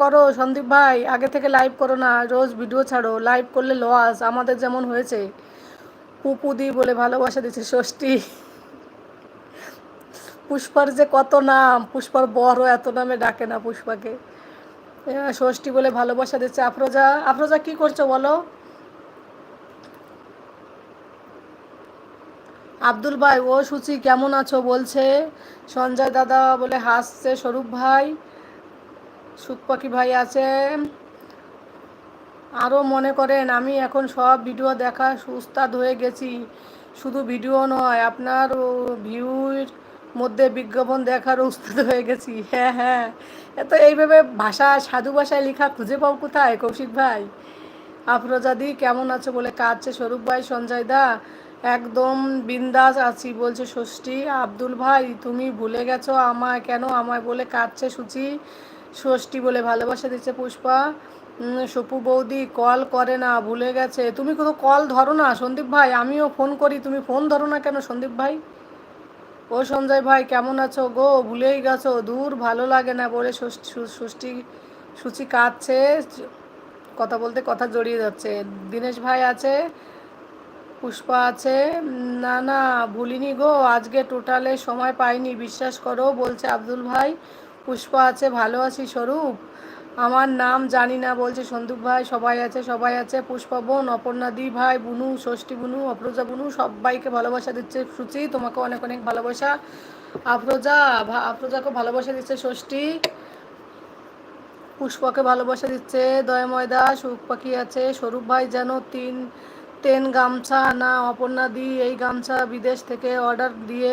করো, সন্দীপ ভাই, আগে থেকে লাইভ করো না, রোজ ভিডিও ছাড়ো লাইভ করলে লস আমাদের যেমন হয়েছে। পুপুদি বলে ভালোবাসা দিচ্ছে ষষ্ঠী। পুষ্পার যে কত নাম, পুষ্পার বড় এত নামে ডাকে না পুষ্পাকে। ষষ্ঠী বলে ভালোবাসা দিচ্ছে আফরোজা। আফরোজা, কি করছ বলো? আব্দুল ভাই, ও সুচি, কেমন আছো? বলছে, সঞ্জয় দাদা বলে হাসছে, স্বরূপ ভাই। সুখ পাখি ভাই আছে আরও মনে করেন, আমি এখন সব ভিডিও দেখা সুস্তাদ হয়ে গেছি। শুধু ভিডিও নয়, আপনার ভিউর মধ্যে বিজ্ঞাপন দেখার উস্তাদ হয়ে গেছি। হ্যাঁ হ্যাঁ। এত এইভাবে ভাষা, সাধু ভাষায় লেখা খুঁজে পাও কোথায়, কৌশিক ভাই? আফরোজাদি, কেমন আছো বলে কাঁদছে স্বরূপ ভাই, সঞ্জয় দা? একদম বিন্দাস আছি, বলছে ষষ্ঠী। আব্দুল ভাই, তুমি ভুলে গেছো আমায় কেন আমায় বলে কাঁদছে সুচি? ষষ্ঠী বলে ভালোবাসা দিচ্ছে পুষ্পা। সপু বৌদি কল করে না, ভুলে গেছে। তুমি কোনো কল ধরো না, সন্দীপ ভাই। আমিও ফোন করি, তুমি ফোন ধরো না কেন, সন্দীপ ভাই? ও সঞ্জয় ভাই, কেমন আছো গো? ভুলেই গেছো, দূর, ভালো লাগে না বলে ষষ্ঠী সূচি কাঁদছে, কথা বলতে কথা জড়িয়ে যাচ্ছে। দীনেশ ভাই আছে? পুষ্পা আছে? না না, ভুলিনি গো, আজকে টোটালে সময় পাইনি, বিশ্বাস করো, বলছে আব্দুল ভাই। পুষ্পা আছে, ভালো আছি, স্বরূপ। আমার নাম জানি না, বলছে সন্দীপ ভাই, সবাই আছে সবাই আছে। পুষ্পা বোন, অপর্ণা দি ভাই, বুনু, ষষ্ঠী বুনু, অপ্রজা বুনু, সবাইকে ভালোবাসা দিচ্ছে সুচি, তোমাকে অনেক অনেক ভালোবাসা। আফরোজা আফরোজাকে ভালোবাসা দিচ্ছে ষষ্ঠী। পুষ্পাকে ভালোবাসা দিচ্ছে দয়ময়দা সুখ পাখি আছে, স্বরূপ ভাই যেন তিন টেন গামছা না, অপর্ণা দি এই গামছা বিদেশ থেকে অর্ডার দিয়ে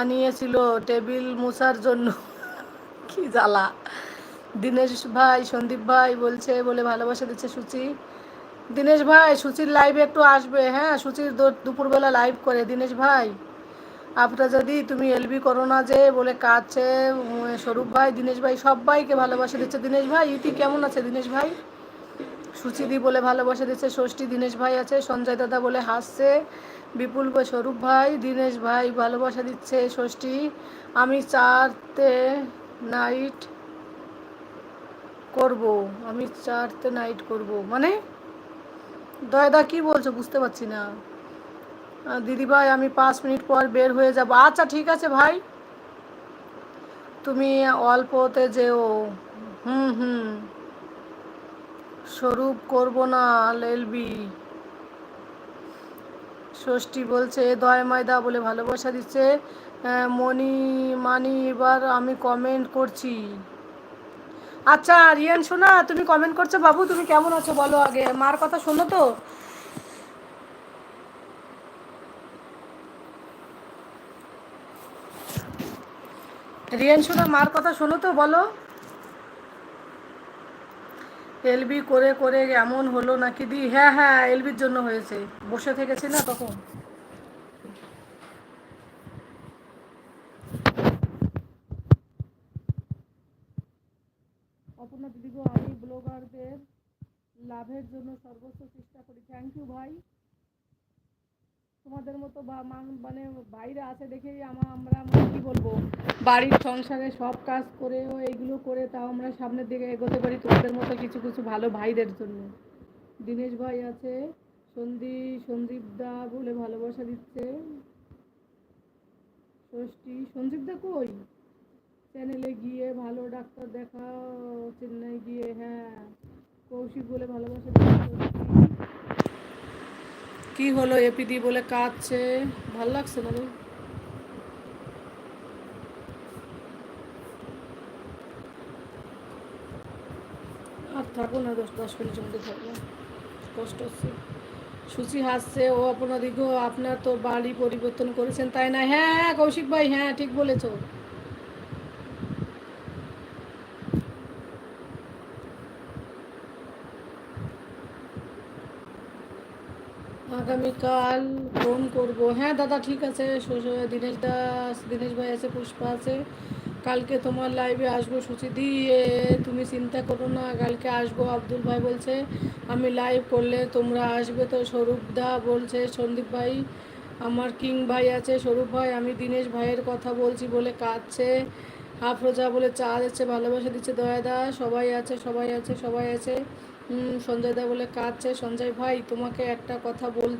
আনিয়েছিল টেবিল মুছার জন্য। কি জ্বালা দীনেশ ভাই, সন্দীপ ভাই বলছে, বলে ভালোবাসা দিচ্ছে সুচি। দীনেশ ভাই, সুচির লাইভে একটু আসবে হ্যাঁ? সুচির দুপুরবেলা লাইভ করে। দীনেশ ভাই আপনার যদি তুমি এলবি করো না যে, বলে কাছে স্বরূপ ভাই, দীনেশ ভাই সবাইকে ভালোবাসা দিচ্ছে। দীনেশ ভাই, ইতি কেমন আছে দীনেশ ভাই? সুচিদি বলে ভালোবাসা দিচ্ছে, ষষ্ঠী দীনেশ ভাই আছে, সঞ্জয় দাদা বলে হাসছে, বিপুল ভাই স্বরূপ ভাই, দীনেশ ভাই ভালোবাসা দিচ্ছে, ষষ্ঠী। আমি চারতে নাইট করব, আমি চারতে নাইট করব। মানে? দয়দা কি বলছো বুঝতে পারছি না। দিদিভাই, আমি পাঁচ মিনিট পর বের হয়ে যাব। আচ্ছা ঠিক আছে ভাই। তুমি অল্পতে যেও। হুম হুম। স্বরূপ করব না, লেলবি। ষষ্ঠী বলছে, দয় ময়দা বলে ভালোবাসা দিচ্ছে মনি মানি, এবার আমি কমেন্ট করছি। আচ্ছা রিয়ান শোনা তুমি কমেন্ট করছ? বাবু, তুমি কেমন আছো? বলো আগে। মার কথা শোনো তো। রিয়ান শোনা মার কথা শোনো তো, বলো। এলবি করে করে এমন হলো নাকি দি? হ্যাঁ হ্যাঁ এলবির জন্য হয়েছে। বসে থেকেছি না তখন। অপর্ণা দিদিগো, আমি ব্লগারদের লাভের জন্য সর্বোচ্চ চেষ্টা করি। থ্যাংক ইউ ভাই। তোমাদের মতো বা মানে বাইরে আছে দেখেই আমার আমরা মানে কী বলব? বাড়ির সংসারে সব কাজ করেও এইগুলো করে, তাও আমরা সামনের দিকে এগোতে পারি তোমাদের মতো কিছু কিছু ভালো ভাইদের জন্য। দীনেশ ভাই আছে সন্দীপ সন্দীপ দা বলে ভালোবাসা দিচ্ছে। ষষ্ঠী, সঞ্জীব দা কই? চ্যানেলে গিয়ে ভালো ডাক্তার দেখাও, চেন্নাই গিয়ে হ্যাঁ। কৌশিক বলে ভালোবাসা কি হলো এপিডি বলে কাঁদছে? ভালো লাগছে না আর থাকো না, দশ দশ মিনিটের মধ্যে থাকব কষ্ট হচ্ছে। সুচি হাসছে, ও আপনার দিকেও, আপনার তো বাড়ি পরিবর্তন করেছেন, তাই না? হ্যাঁ কৌশিক ভাই হ্যাঁ ঠিক বলেছ। আগামীকাল ফোন করব। হ্যাঁ দাদা, ঠিক আছে। দীনেশ দাস দীনেশ ভাই আছে, পুষ্পা আছে। কালকে তোমার লাইভে আসব সুচি দিয়ে তুমি চিন্তা করো না, কালকে আসব, আব্দুল ভাই বলছে, আমি লাইভ করলে তোমরা আসবে তো? স্বরূপ দা বলছে, সন্দীপ ভাই, আমার কিং ভাই আছে, স্বরূপ ভাই, আমি দীনেশ ভাইয়ের কথা বলছি বলে কাঁদছে। হাফ রোজা বলে চা দিচ্ছে, ভালোবাসা দিচ্ছে, দয়া দা, সবাই আছে সবাই আছে সবাই আছে। সঞ্জয় দা বলে কাঁদছে। সঞ্জয় ভাই তোমাকে একটা কথা বলছি।